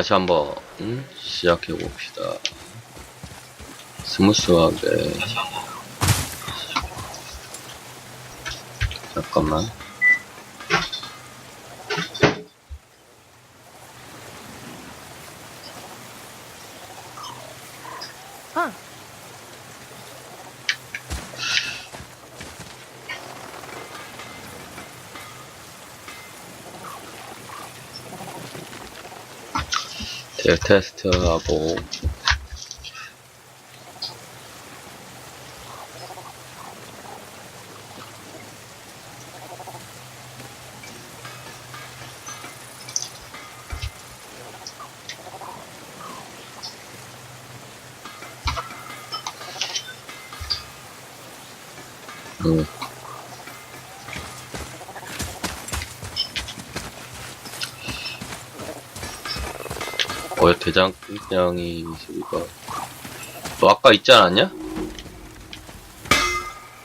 다시 한번 음, 시작해 봅시다. 스무스하게. 잠깐만. 대 테스트하고 음. 어, 대장장이 소리가 너 아까 있지 않았냐?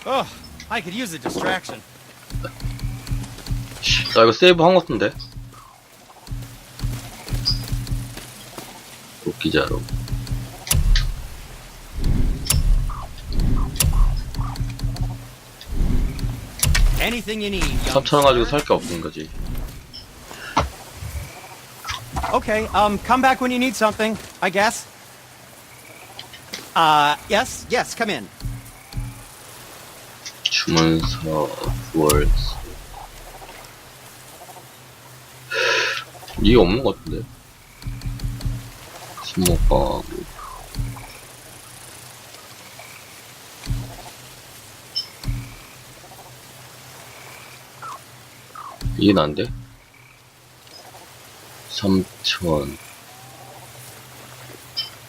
Oh, I could use a distraction. 나 이거 세이브 한 것 같은데 웃기자로 Anything you need. young 3천원 가지고. 살 게 없는 거지 Okay, um, come back when you need something, I guess. Uh, yes, yes, come in. 주문서 월드 이게 없는 것 같은데 신목방하고 이게 난데? 3천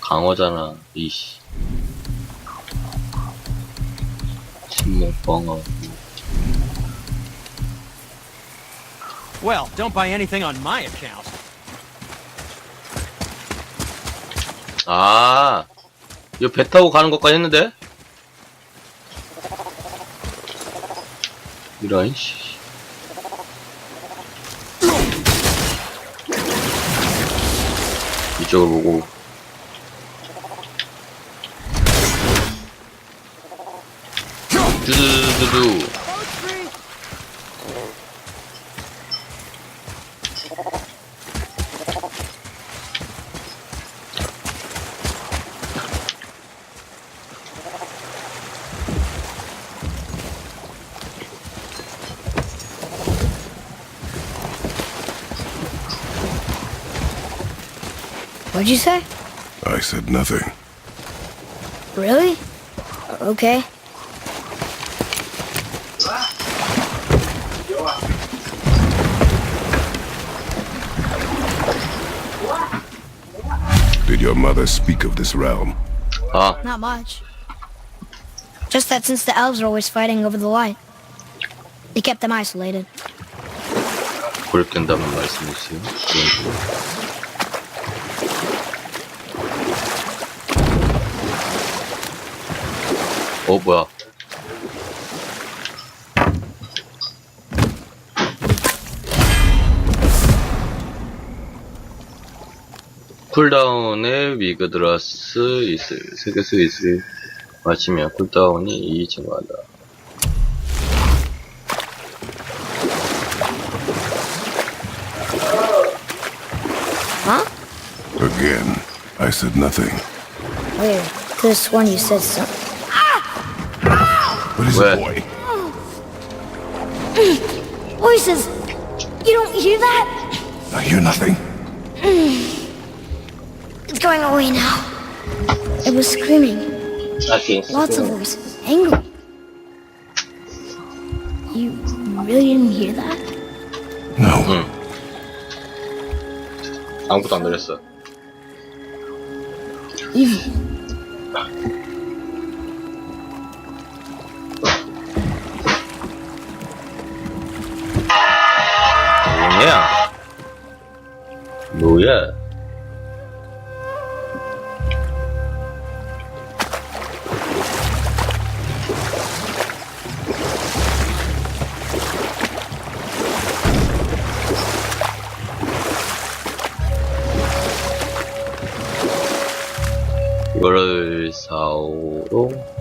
강화잖아 이씨 신목방하고 Well, don't buy anything on my account. 아, 이거 배 타고 가는 것까지 했는데? 이런, 씨. 이쪽을 보고. 두두두두. What'd you say? I said nothing. Really? Okay. Did your mother speak of this realm? Ah. Not much. Just that since the elves are always fighting over the light, they kept them isolated. 어, 뭐야. 쿨다운에 미그드라스 이슬, 세계수 이슬이 마치면 쿨다운이 2 증가한다. Huh? Again, I said nothing. Could have sworn you said something. What is Where? it, boy? Voices! You don't hear that? I hear nothing. It's going away now. It was screaming. Lots of voices. Angry. You really didn't hear that? No. 아무것도 안 들렸어. Evil. 아니야. 뭐야? 이거를 4, 5로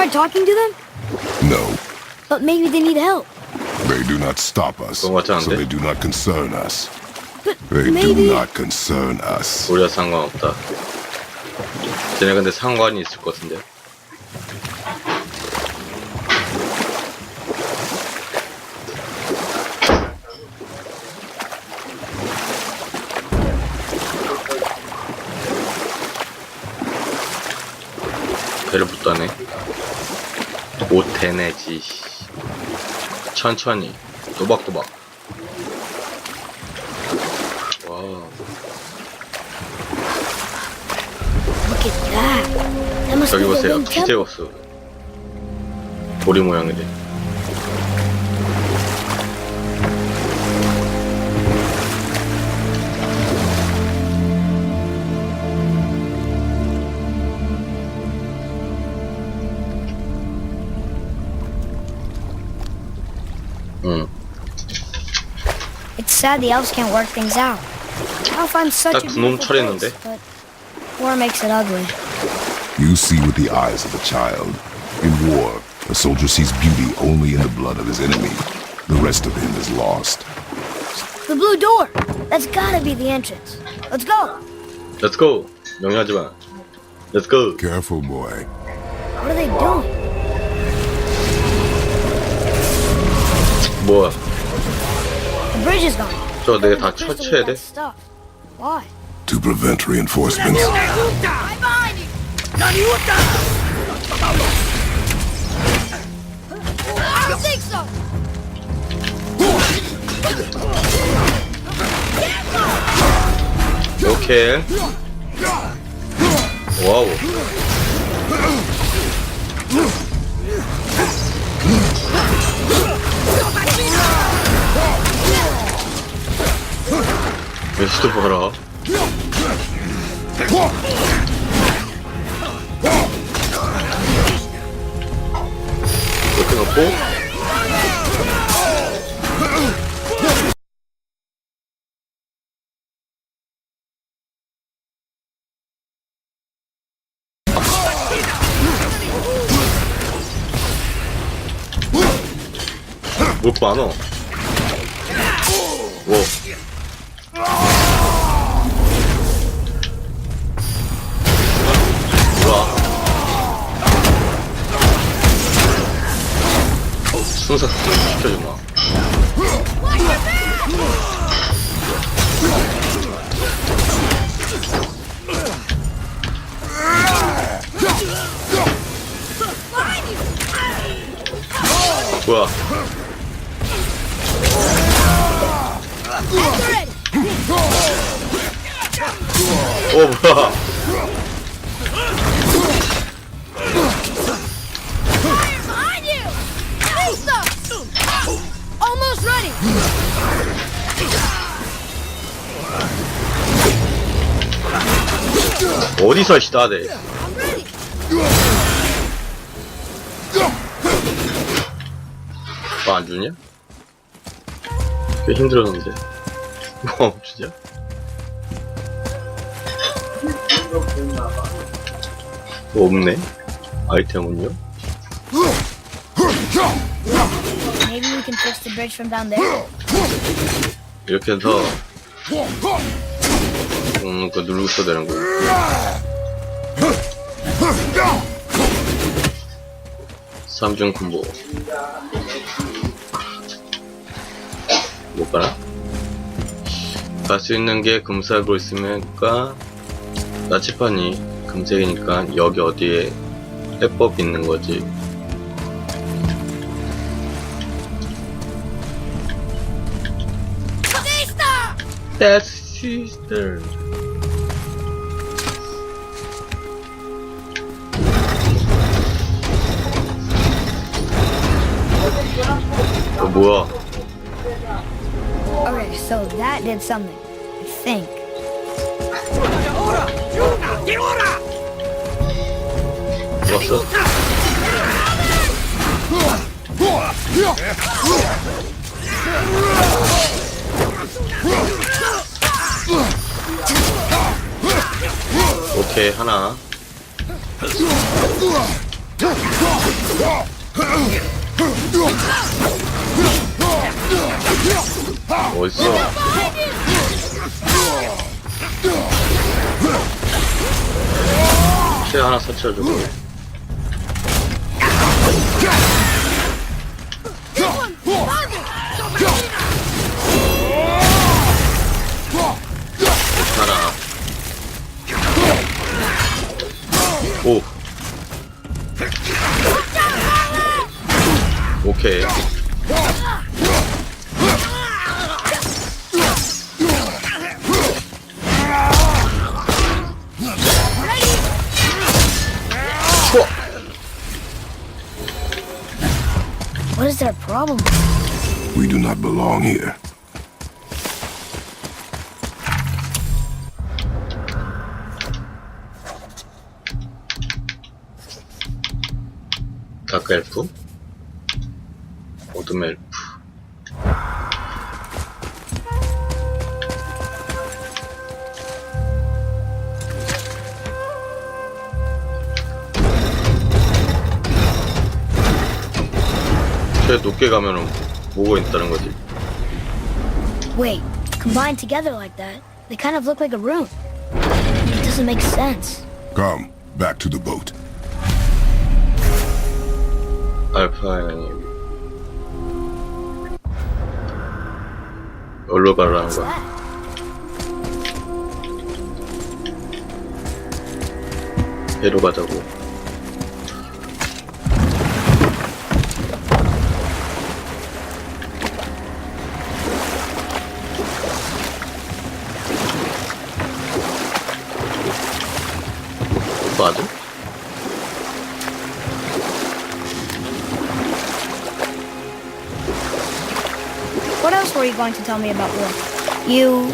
Try talking to them? No, But maybe they need help. they do not stop us, 그런 것 같지 so 않은데? they do not concern us. But They maybe... do not concern us. 우리와 상관없다. 쟤네 근데 상관이 있을 것 같은데. 배 오테네지. 천천히. 또박또박. 와. The 보세요. 피제우스. 보리 모양이래. sad the elves can't work things out. I'll find such 딱 a 그놈 beautiful 철했는데? place, but war makes it ugly. You see with the eyes of a child. In war, a soldier sees beauty only in the blood of his enemy. The rest of him is lost. The blue door! That's gotta be the entrance. Let's go! Let's go. 명령하지 마. Let's go. Careful, boy. What are they doing? 뭐야? The bridge is gone. 저 내가 다 Crystal with 처치해야 돼? that stuff. Why? To prevent reinforcements. I don't think so! 오케 웨스트 봐라. 이렇게 놓고 못 봐너. 뭐? 순서 시켜주마. 뭐야? 어 뭐야? Almost ready! 어디서 시다대? I'm ready! 뭐안 주냐? 꽤 힘들었는데. 뭐 주냐? 뭐 없네? 아이템은요? Can fix the bridge from down there. 이렇게 해서 음, 그 누르고 있어야 되는 거야. 삼중 콤보. 못 가나? 갈 수 있는 게 금색으로 있으니까 나치판이 금색이니까 여기 어디에 해법이 있는 거지. That's sister. 어, 뭐야? Okay, so that did something. I think. 왔어? 오케이 하나. 어딨어. 피 하나 사쳐주고 오 오케이 추워 What is their problem? We do not belong here. 다크 엘프 어둠 엘프 쟤 높게 가면은 뭐가 있다는 거지 Wait, combined together like that, they kind of look like a room. It doesn't make sense. Come, back to the boat. 알파인이 어디로 가라는 거야? 배로 가자고 맞아? Going to tell me about war? You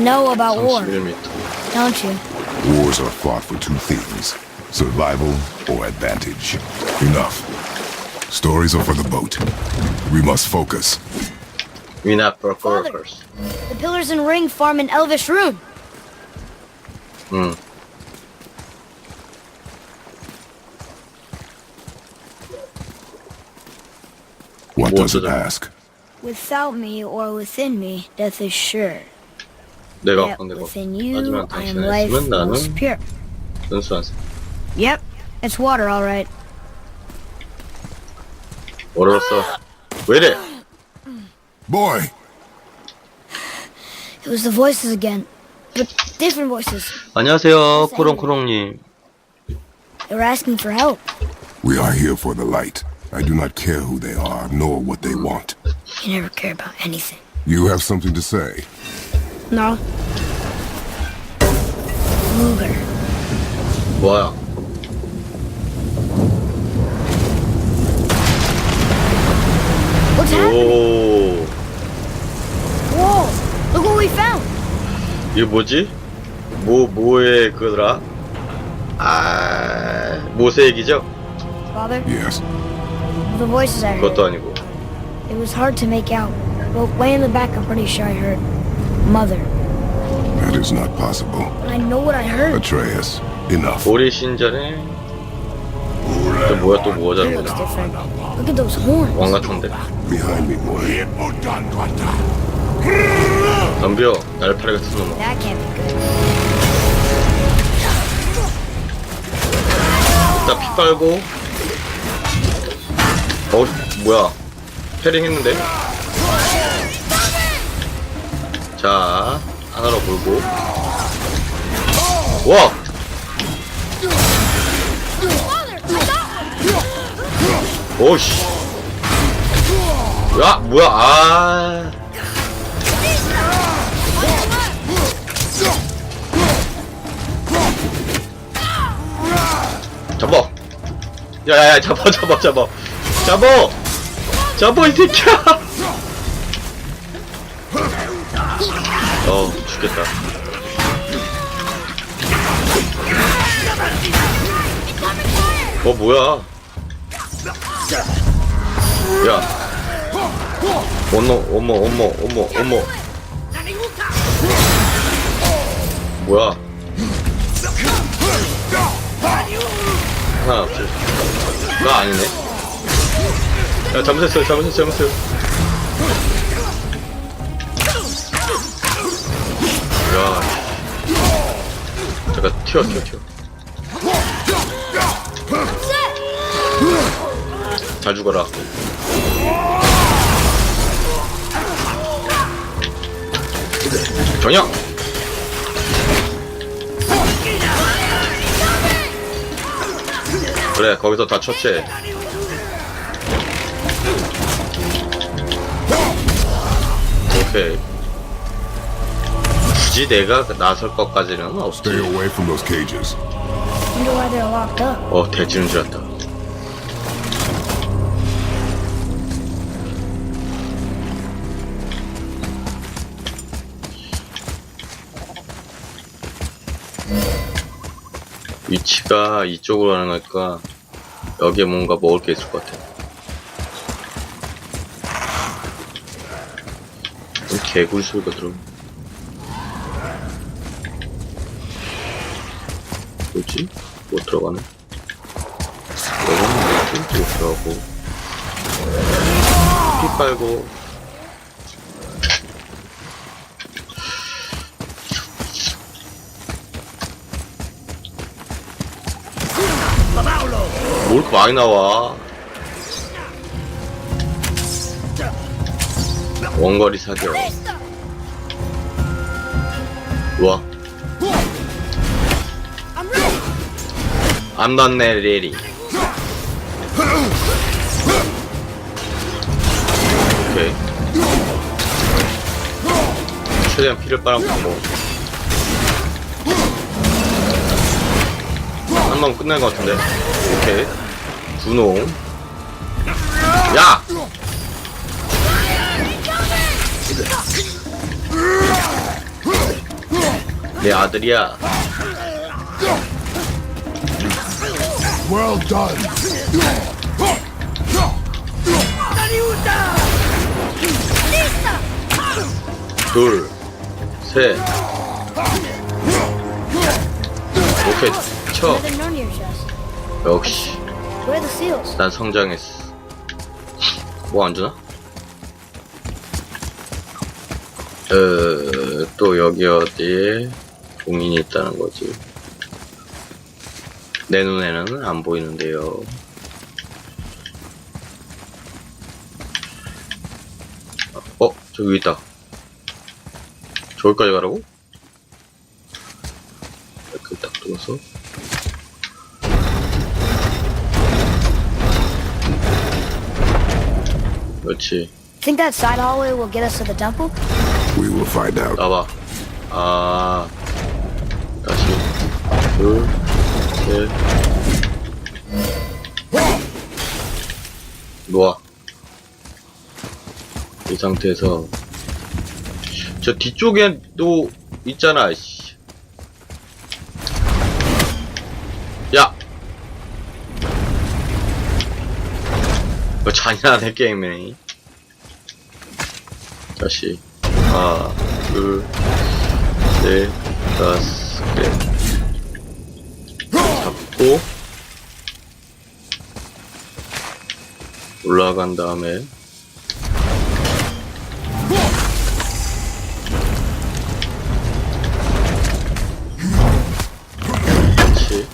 know about war, 31m don't you? Wars are fought for two things survival or advantage. Enough. Stories are for the boat. We must focus. We're not for Father. workers The pillars and ring form an elvish rune. Hmm. What does it Water. ask? Without me or within me, death is sure. 내가 Yet 건데 within you, 하지만 I am 당신의 life 있으면 나는 most pure. 순수한 생 Yep, it's water, all right. 어려웠어 왜 이래 Boy! It was the voices again, but different voices. 안녕하세요 코롱코롱님 They were asking for help. We are here for the light. I do not care who they are, nor what they want. You never care about anything. You have something to say. No. Luger. 뭐야 What's happening? 오 Whoa! Look what we found! 이게 뭐지? 뭐 뭐의 그거더라? 아 모세액이죠? Father, Yes. The voices I heard. 그것도 아니고 It was hard to make out, but way in the back, I'm pretty sure I heard Mother. That is not possible. But I know what I heard. Atreus, enough. 보리 신전에 또 뭐야 또 뭐가 It looks 거야? different. Look at those horns. 왕 같은데 Behind me, boy. 덤벼 날파리 같은 놈아 That can't be good. 일단 피 빨고 어 뭐야? 패링 했는데? 자 하나로 몰고. 와! 오씨. 야 뭐야? 아. 잡아. 야야야 잡아 잡아 잡아 잡아 잡아 이 새끼야 어 죽겠다 어 뭐야 야. 어머, 어머, 어머, 어머, 어머. 뭐야? 하나 없지. 나 아니네. 야, 잘못했어요, 잘못했어요, 잘못했어요. 야. 잠깐, 튀어, 튀어, 튀어. 잘 죽어라. 전혀! 그래, 거기서 다 처치해. 오케이. 굳이 내가 나설 것까지는 없지. Stay away from those cages. Wonder why they're locked up. 어, 대지는 줄 알았다. 위치가 이쪽으로 하는 거니까 여기에 뭔가 먹을 게 있을 것 같아. 개굴 소리가 들어. 뭐지? 못 들어가네. 여기는? 못 들어가고. 피 빨고. 뭘 이렇게 많이 나와? 원거리 사격. 우와. I'm not ready. 오케이. 최대한 피를 빨아먹고. 한번 끝날 것 같은데. 오케이. 분홍. 야! 내 아들이야. Well done. 둘, 셋. 오케이, 쳐. 역시? 난 성장했어. 뭐 안 주나? 어, 또 여기 어디에 봉인이 있다는 거지. 내 눈에는 안 보이는데요. 어, 저기 있다. 저기까지 가라고? 이렇게 딱 들어서. 그렇지. Think that side hallway will get us to the temple? We will find out. 나봐. 아. 다시. 둘, 셋. 놓아. 이 상태에서. 저 뒤쪽에도 있잖아, 씨. 야! 뭐 잔인하네, 게임이. 다시. 하나, 둘, 넷, 다섯 개. 잡고, 올라간 다음에, 그렇지.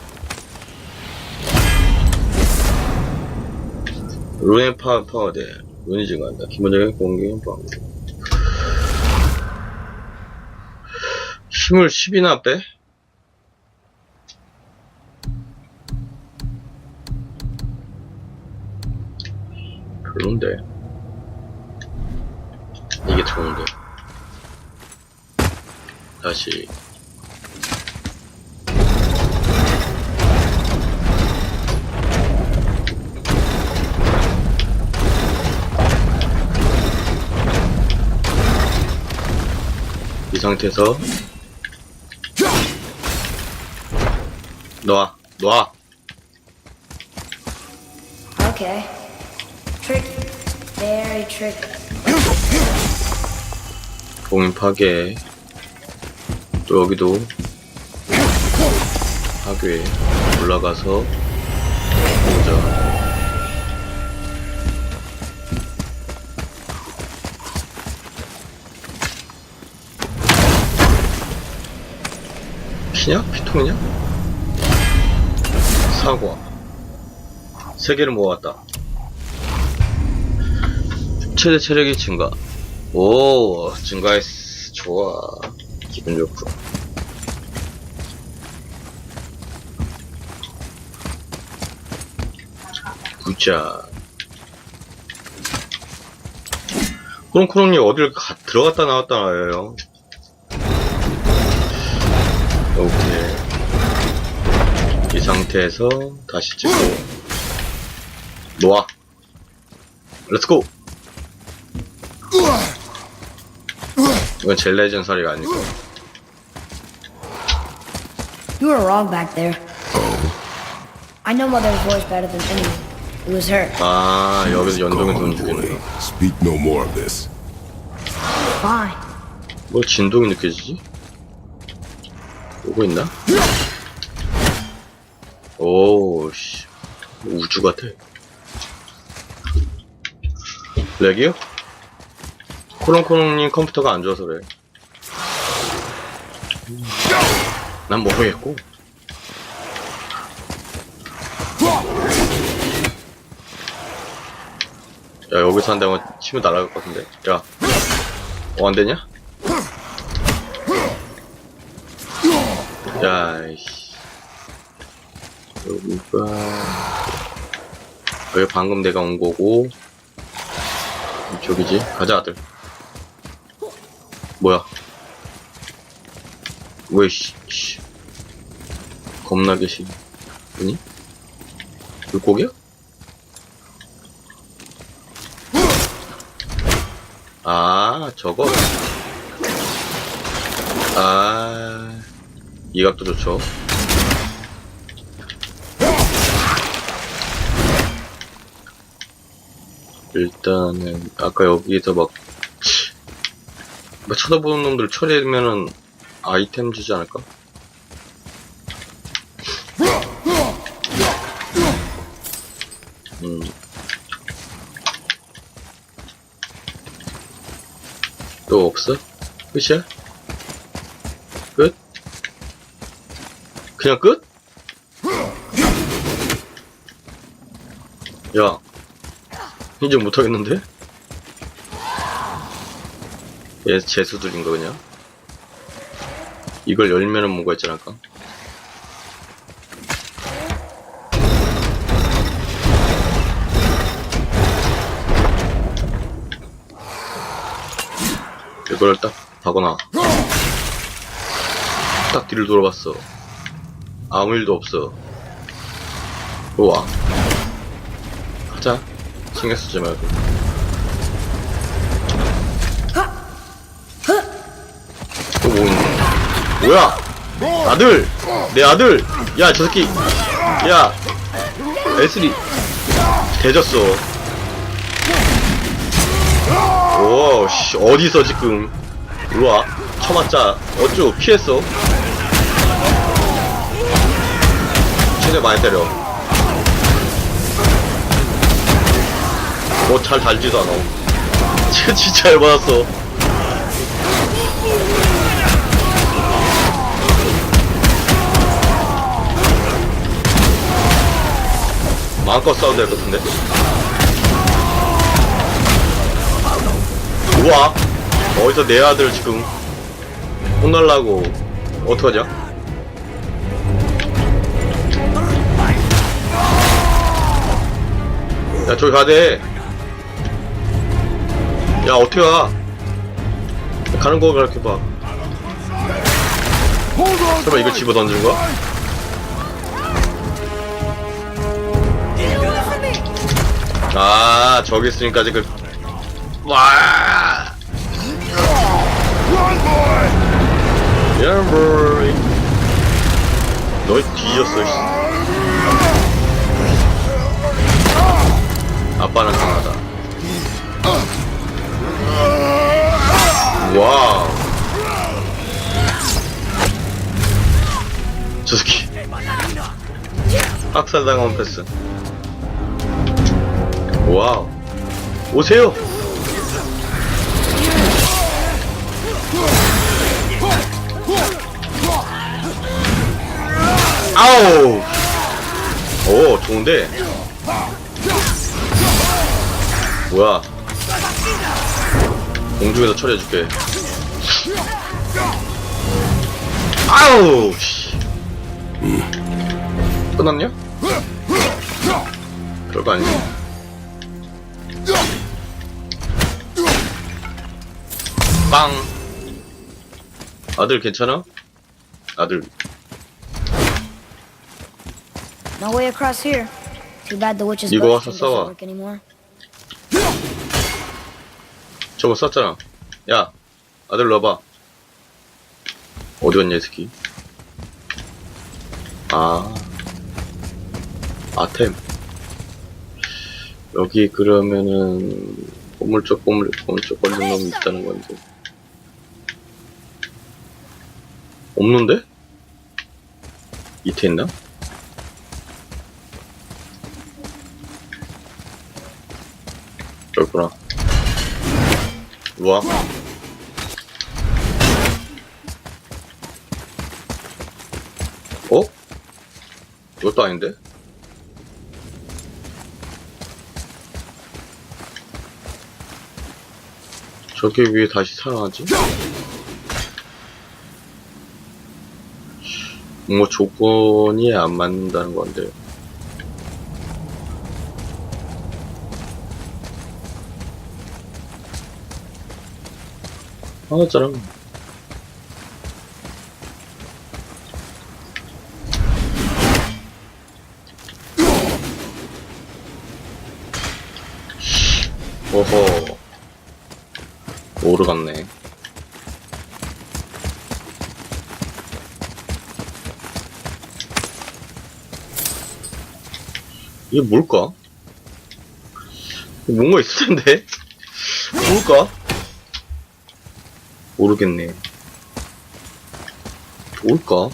룬의 파, 파워대. 룬이 증가한다. 기본적인 공격은 방어. 힘을 10이나 빼? 별론데. 이게 좋은데. 다시. 이 상태에서 놔, 놔. Okay. 봉인 파괴. 또 여기도 파괴. 올라가서 보자. 피냐? 피통이냐? 사과. 세 개를 모았다. 최대 체력이 증가. 오, 증가했어. 좋아. 기분 좋고. 굿자. 코롱코롱님 어딜 가, 들어갔다 나왔다 나와요. 오케이. 이 상태에서 다시 찍고. 놓아. 렛츠고! 이건 젤레 전설이가 아니고. You were wrong back there. I know Mother's voice better than anyone. It was her. 아, 여기서 연동의 Go 돈 on, 주겠네. boy. Speak no more of this. Fine. 뭐 진동이 느껴지지? 오고 있나? 오, 씨. 우주 같아. 렉이요? 코롱코롱님 컴퓨터가 안 좋아서 그래. 난 모르겠고. 야, 여기서 한 대만 치면 날아갈 것 같은데. 야. 어, 안 되냐? 야, 이씨. 여기가. 여기 방금 내가 온 거고. 이쪽이지? 가자, 아들. 뭐야? 왜, 씨, 씨. 겁나 계시. 뭐니? 물고기야? 아, 저거. 아, 이 각도 좋죠. 일단은, 아까 여기서 막, 막 쳐다보는 놈들 처리하면은 아이템 주지 않을까? 음. 또 없어? 끝이야? 끝? 그냥 끝? 야, 인정 못하겠는데? 얘 재수들인 거 그냥? 이걸 열면은 뭐가 있지 않을까? 이걸 딱 하거나 딱 뒤를 돌아봤어. 아무 일도 없어. 좋아 가자. 신경 쓰지 말고 뭐야 아들 내 아들 야 저 새끼 야 에스리 대졌어 오, 씨, 어디서 지금. 일로와. 쳐맞자. 어쭈, 피했어. 최대 많이 때려. 뭐, 잘 달지도 않아. 진짜, 진짜 잘 받았어. 마음껏 싸워도 될 것 같은데? 우와. 어디서 내 아들 지금 혼날라고 어떡하냐? 야 저기 가대 야 어떻게 가? 가는 거 가르쳐봐. 설마 이거 집어 던진 거야? 아 저기 있으니까 지금 그, 와! Young boy 너 뒤졌어 씨. 아빠는 강하다. 와우. 저 새끼. 학살당한 패스. 와우. 오세요! 아우! 오, 좋은데? 뭐야? 공중에서 처리해줄게. 아우! 씨. 끝났냐? 별거 아니지. 빵! 아들 괜찮아? 아들 No way across here. Too bad the witch's 이거 와서 싸워. work anymore. 저거 썼잖아. 야, 아들 넣어봐. 어디 갔냐, 이 새끼. 아. 아템. 여기 그러면은, 꼬물쩍 꼬물, 꼬물쩍 거리는 놈이 있다는 건데. 없는데? 밑에 있나? 여기구나. 우와. 어? 이것도 아닌데? 저게 왜 다시 살아나지? 뭐 조건이 안 맞는다는 건데. 하나잖아. 오호. 오르 갔네. 이게 뭘까? 뭔가 있을 텐데? 뭘까? 모르겠네. 뭘까?